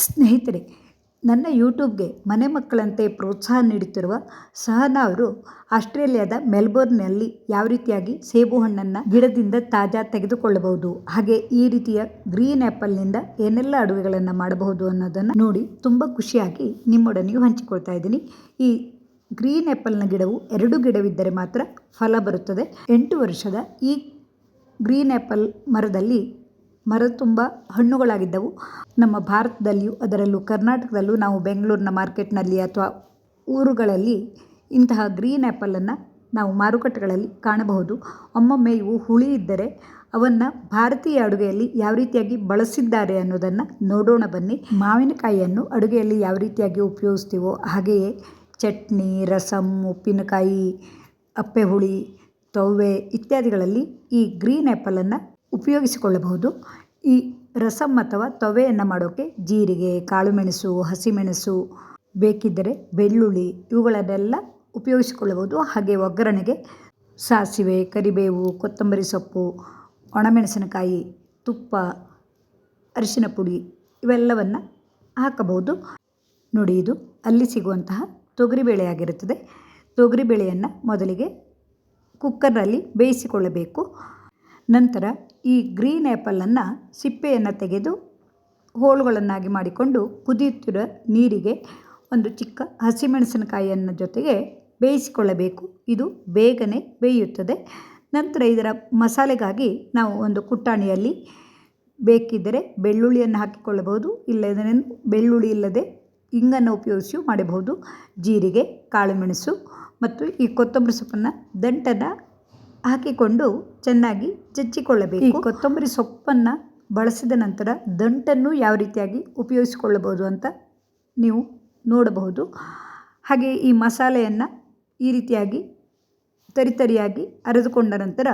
ಸ್ನೇಹಿತರೆ, ನನ್ನ ಯೂಟ್ಯೂಬ್ಗೆ ಮನೆ ಮಕ್ಕಳಂತೆ ಪ್ರೋತ್ಸಾಹ ನೀಡುತ್ತಿರುವ ಸಹನಾ ಅವರು ಆಸ್ಟ್ರೇಲಿಯಾದ ಮೆಲ್ಬೋರ್ನ್ನಲ್ಲಿ ಯಾವ ರೀತಿಯಾಗಿ ಸೇಬು ಹಣ್ಣನ್ನು ಗಿಡದಿಂದ ತಾಜಾ ತೆಗೆದುಕೊಳ್ಳಬಹುದು, ಹಾಗೆ ಈ ರೀತಿಯ ಗ್ರೀನ್ ಆ್ಯಪಲ್ನಿಂದ ಏನೆಲ್ಲ ಅಡುಗೆಗಳನ್ನು ಮಾಡಬಹುದು ಅನ್ನೋದನ್ನು ನೋಡಿ ತುಂಬ ಖುಷಿಯಾಗಿ ನಿಮ್ಮೊಡನೆಯೂ ಹಂಚಿಕೊಳ್ತಾ ಇದ್ದೀನಿ. ಈ ಗ್ರೀನ್ ಆ್ಯಪಲ್ನ ಗಿಡವು ಎರಡು ಗಿಡವಿದ್ದರೆ ಮಾತ್ರ ಫಲ ಬರುತ್ತದೆ. ಎಂಟು ವರ್ಷದ ಈ ಗ್ರೀನ್ ಆ್ಯಪಲ್ ಮರದಲ್ಲಿ ಮರ ತುಂಬ ಹಣ್ಣುಗಳಾಗಿದ್ದವು. ನಮ್ಮ ಭಾರತದಲ್ಲಿಯೂ ಅದರಲ್ಲೂ ಕರ್ನಾಟಕದಲ್ಲೂ ನಾವು ಬೆಂಗಳೂರಿನ ಮಾರ್ಕೆಟ್ನಲ್ಲಿ ಅಥವಾ ಊರುಗಳಲ್ಲಿ ಇಂತಹ ಗ್ರೀನ್ ಆ್ಯಪಲನ್ನು ನಾವು ಮಾರುಕಟ್ಟೆಗಳಲ್ಲಿ ಕಾಣಬಹುದು. ಒಮ್ಮೊಮ್ಮೆ ಇವು ಹುಳಿ ಇದ್ದರೆ ಅವನ್ನು ಭಾರತೀಯ ಅಡುಗೆಯಲ್ಲಿ ಯಾವ ರೀತಿಯಾಗಿ ಬಳಸಿದ್ದಾರೆ ಅನ್ನೋದನ್ನು ನೋಡೋಣ ಬನ್ನಿ. ಮಾವಿನಕಾಯಿಯನ್ನು ಅಡುಗೆಯಲ್ಲಿ ಯಾವ ರೀತಿಯಾಗಿ ಉಪಯೋಗಿಸ್ತೀವೋ ಹಾಗೆಯೇ ಚಟ್ನಿ ರಸಮ್ ಉಪ್ಪಿನಕಾಯಿ, ಅಪ್ಪೆ ಹುಳಿ, ತವ್ವೆ ಇತ್ಯಾದಿಗಳಲ್ಲಿ ಈ ಗ್ರೀನ್ ಆ್ಯಪಲನ್ನು ಉಪಯೋಗಿಸಿಕೊಳ್ಳಬಹುದು. ಈ ರಸಮ್ ಅಥವಾ ತವೆಯನ್ನು ಮಾಡೋಕ್ಕೆ ಜೀರಿಗೆ, ಕಾಳುಮೆಣಸು, ಹಸಿಮೆಣಸು ಬೇಕಿದ್ದರೆ ಬೆಳ್ಳುಳ್ಳಿ ಇವುಗಳನ್ನೆಲ್ಲ ಉಪಯೋಗಿಸಿಕೊಳ್ಳಬಹುದು. ಹಾಗೆ ಒಗ್ಗರಣೆಗೆ ಸಾಸಿವೆ, ಕರಿಬೇವು, ಕೊತ್ತಂಬರಿ ಸೊಪ್ಪು, ಒಣಮೆಣಸಿನಕಾಯಿ, ತುಪ್ಪ, ಅರಿಶಿನ ಪುಡಿ ಇವೆಲ್ಲವನ್ನು ಹಾಕಬಹುದು. ನೋಡಿ, ಇದು ಅಲ್ಲಿ ಸಿಗುವಂತಹ ತೊಗರಿಬೇಳೆಯಾಗಿರುತ್ತದೆ ತೊಗರಿಬೇಳೆಯನ್ನು ಮೊದಲಿಗೆ ಕುಕ್ಕರ್ನಲ್ಲಿ ಬೇಯಿಸಿಕೊಳ್ಳಬೇಕು. ನಂತರ ಈ ಗ್ರೀನ್ ಆ್ಯಪಲನ್ನು ಸಿಪ್ಪೆಯನ್ನು ತೆಗೆದು ಹೋಳುಗಳನ್ನಾಗಿ ಮಾಡಿಕೊಂಡು ಕುದಿಯುತ್ತಿರುವ ನೀರಿಗೆ ಒಂದು ಚಿಕ್ಕ ಹಸಿಮೆಣಸಿನಕಾಯಿಯನ್ನು ಜೊತೆಗೆ ಬೇಯಿಸಿಕೊಳ್ಳಬೇಕು. ಇದು ಬೇಗನೆ ಬೇಯುತ್ತದೆ. ನಂತರ ಇದರ ಮಸಾಲೆಗಾಗಿ ನಾವು ಒಂದು ಕುಟ್ಟಾಣಿಯಲ್ಲಿ ಬೇಕಿದ್ದರೆ ಬೆಳ್ಳುಳ್ಳಿಯನ್ನು ಹಾಕಿಕೊಳ್ಳಬಹುದು ಇಲ್ಲದೇ ಬೆಳ್ಳುಳ್ಳಿ ಇಲ್ಲದೆ ಇಂಗನ್ನು ಉಪಯೋಗಿಸಿಯೂ ಮಾಡಬಹುದು. ಜೀರಿಗೆ, ಕಾಳುಮೆಣಸು ಮತ್ತು ಈ ಕೊತ್ತಂಬರಿ ಸೊಪ್ಪನ್ನು ದಂಟನ್ನು ಹಾಕಿಕೊಂಡು ಚೆನ್ನಾಗಿ ಚಚ್ಚಿಕೊಳ್ಳಬೇಕು ಕೊತ್ತಂಬರಿ ಸೊಪ್ಪನ್ನು ಬಳಸಿದ ನಂತರ ದಂಟನ್ನು ಯಾವ ರೀತಿಯಾಗಿ ಉಪಯೋಗಿಸಿಕೊಳ್ಳಬಹುದು ಅಂತ ನೀವು ನೋಡಬಹುದು. ಹಾಗೆ ಈ ಮಸಾಲೆಯನ್ನು ಈ ರೀತಿಯಾಗಿ ತರಿತರಿಯಾಗಿ ಅರೆದುಕೊಂಡ ನಂತರ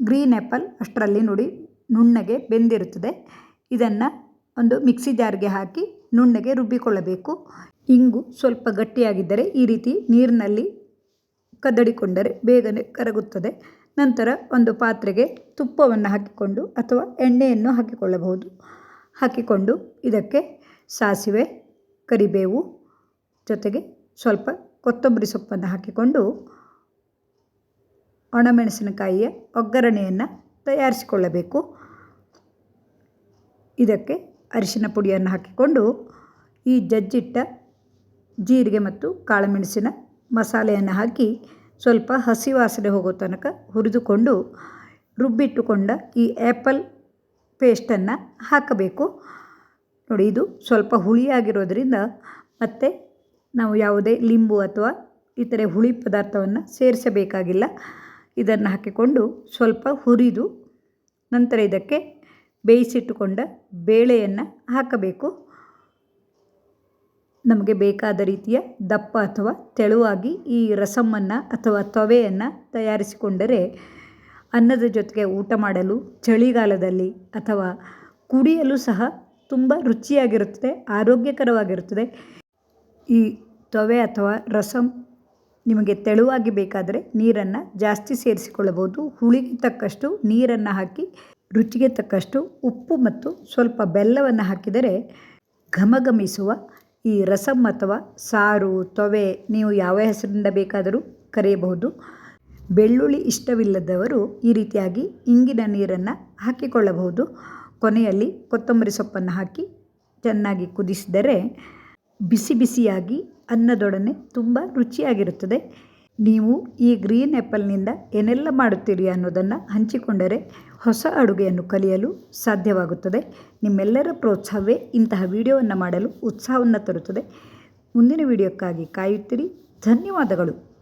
ಗ್ರೀನ್ ಆ್ಯಪಲ್ ಅಷ್ಟರಲ್ಲಿ ನೋಡಿ ನುಣ್ಣಗೆ ಬೆಂದಿರುತ್ತದೆ. ಇದನ್ನು ಒಂದು ಮಿಕ್ಸಿ ಜಾರ್ಗೆ ಹಾಕಿ ನುಣ್ಣಗೆ ರುಬ್ಬಿಕೊಳ್ಳಬೇಕು. ಇಂಗು ಸ್ವಲ್ಪ ಗಟ್ಟಿಯಾಗಿದ್ದರೆ ಈ ರೀತಿ ನೀರಿನಲ್ಲಿ ಕದಡಿಕೊಂಡರೆ ಬೇಗನೆ ಕರಗುತ್ತದೆ. ನಂತರ ಒಂದು ಪಾತ್ರೆಗೆ ತುಪ್ಪವನ್ನು ಹಾಕಿಕೊಂಡು ಅಥವಾ ಎಣ್ಣೆಯನ್ನು ಹಾಕಿಕೊಳ್ಳಬಹುದು. ಹಾಕಿಕೊಂಡು ಇದಕ್ಕೆ ಸಾಸಿವೆ, ಕರಿಬೇವು ಜೊತೆಗೆ ಸ್ವಲ್ಪ ಕೊತ್ತಂಬರಿ ಸೊಪ್ಪನ್ನು ಹಾಕಿಕೊಂಡು ಒಣಮೆಣಸಿನಕಾಯಿಯ ಒಗ್ಗರಣೆಯನ್ನು ತಯಾರಿಸಿಕೊಳ್ಳಬೇಕು. ಇದಕ್ಕೆ ಅರಿಶಿನ ಪುಡಿಯನ್ನು ಹಾಕಿಕೊಂಡು ಈ ಜಜ್ಜಿಟ್ಟ ಜೀರಿಗೆ ಮತ್ತು ಕಾಳುಮೆಣಸಿನ ಮಸಾಲೆಯನ್ನು ಹಾಕಿ ಸ್ವಲ್ಪ ಹಸಿ ವಾಸನೆ ಹೋಗೋ ತನಕ ಹುರಿದುಕೊಂಡು ರುಬ್ಬಿಟ್ಟುಕೊಂಡ ಈ ಆ್ಯಪಲ್ ಪೇಸ್ಟನ್ನು ಹಾಕಬೇಕು. ನೋಡಿ, ಇದು ಸ್ವಲ್ಪ ಹುಳಿಯಾಗಿರೋದ್ರಿಂದ ಮತ್ತೆ ನಾವು ಯಾವುದೇ ಲಿಂಬು ಅಥವಾ ಇತರೆ ಹುಳಿ ಪದಾರ್ಥವನ್ನು ಸೇರಿಸಬೇಕಾಗಿಲ್ಲ. ಇದನ್ನು ಹಾಕಿಕೊಂಡು ಸ್ವಲ್ಪ ಹುರಿದು ನಂತರ ಇದಕ್ಕೆ ಬೇಯಿಸಿಟ್ಟುಕೊಂಡ ಬೇಳೆಯನ್ನು ಹಾಕಬೇಕು. ನಮಗೆ ಬೇಕಾದ ರೀತಿಯ ದಪ್ಪ ಅಥವಾ ತೆಳುವಾಗಿ ಈ ರಸಮನ್ನು ಅಥವಾ ತೊವೆಯನ್ನು ತಯಾರಿಸಿಕೊಂಡರೆ ಅನ್ನದ ಜೊತೆಗೆ ಊಟ ಮಾಡಲು, ಚಳಿಗಾಲದಲ್ಲಿ ಅಥವಾ ಕುಡಿಯಲು ಸಹ ತುಂಬ ರುಚಿಯಾಗಿರುತ್ತದೆ, ಆರೋಗ್ಯಕರವಾಗಿರುತ್ತದೆ. ಈ ತೊವೆ ಅಥವಾ ರಸಮ್ ನಿಮಗೆ ತೆಳುವಾಗಿ ಬೇಕಾದರೆ ನೀರನ್ನು ಜಾಸ್ತಿ ಸೇರಿಸಿಕೊಳ್ಳಬಹುದು. ಹುಳಿಗೆ ತಕ್ಕಷ್ಟು ನೀರನ್ನು ಹಾಕಿ, ರುಚಿಗೆ ತಕ್ಕಷ್ಟು ಉಪ್ಪು ಮತ್ತು ಸ್ವಲ್ಪ ಬೆಲ್ಲವನ್ನು ಹಾಕಿದರೆ ಘಮಘಮಿಸುವ ಈ ರಸಮ್ ಅಥವಾ ಸಾರು, ತೊವೆ ನೀವು ಯಾವ ಹೆಸರಿಂದ ಬೇಕಾದರೂ ಕರೆಯಬಹುದು. ಬೆಳ್ಳುಳ್ಳಿ ಇಷ್ಟವಿಲ್ಲದವರು ಈ ರೀತಿಯಾಗಿ ಇಂಗಿನ ನೀರನ್ನು ಹಾಕಿಕೊಳ್ಳಬಹುದು. ಕೊನೆಯಲ್ಲಿ ಕೊತ್ತಂಬರಿ ಸೊಪ್ಪನ್ನು ಹಾಕಿ ಚೆನ್ನಾಗಿ ಕುದಿಸಿದರೆ ಬಿಸಿ ಬಿಸಿಯಾಗಿ ಅನ್ನದೊಡನೆ ತುಂಬ ರುಚಿಯಾಗಿರುತ್ತದೆ. ನೀವು ಈ ಗ್ರೀನ್ ಆ್ಯಪಲ್ನಿಂದ ಏನೆಲ್ಲ ಮಾಡುತ್ತೀರಿ ಅನ್ನೋದನ್ನು ಹಂಚಿಕೊಂಡರೆ ಹೊಸ ಅಡುಗೆಯನ್ನು ಕಲಿಯಲು ಸಾಧ್ಯವಾಗುತ್ತದೆ. ನಿಮ್ಮೆಲ್ಲರ ಪ್ರೋತ್ಸಾಹವೇ ಇಂತಹ ವಿಡಿಯೋವನ್ನು ಮಾಡಲು ಉತ್ಸಾಹವನ್ನು ತರುತ್ತದೆ. ಮುಂದಿನ ವಿಡಿಯೋಕ್ಕಾಗಿ ಕಾಯುತ್ತಿರಿ. ಧನ್ಯವಾದಗಳು.